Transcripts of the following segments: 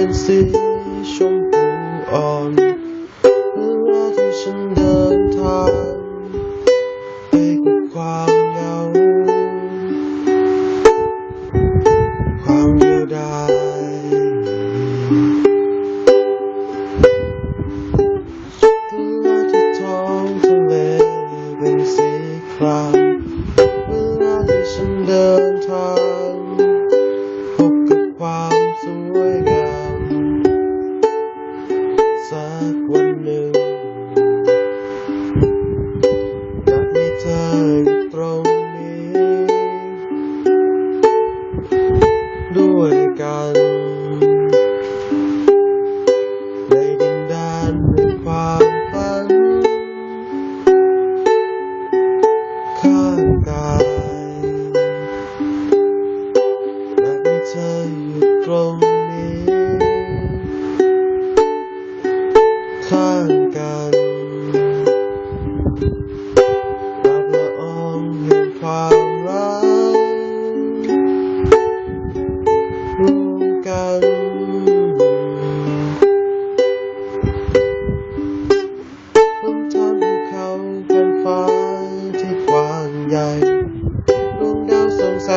เป็นสีชมพูอ่อนเวลาที่ฉันเดินทางไปกับความเหงาความเดียวดายเวลาที่ท้องทะเลเป็นสีครามา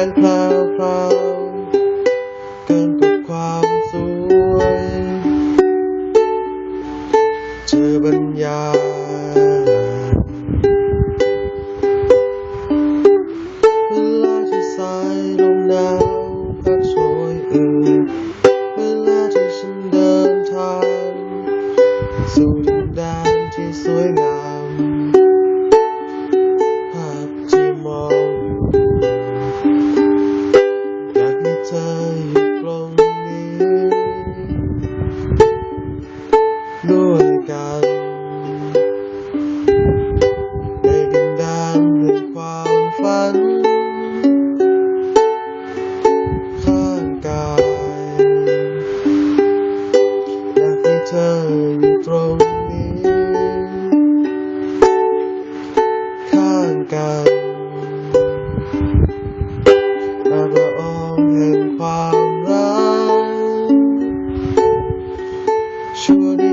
ส่องแสงแพรวพราวเกินกว่าความสวยเธอบรรยายเวลาที่สายลมหนาวพัดโชยเอ่ยเวลาที่ฉันเดินทางสู่ดินแดนที่สวยงาม em can ta đã ôm hẹn ความรักชวน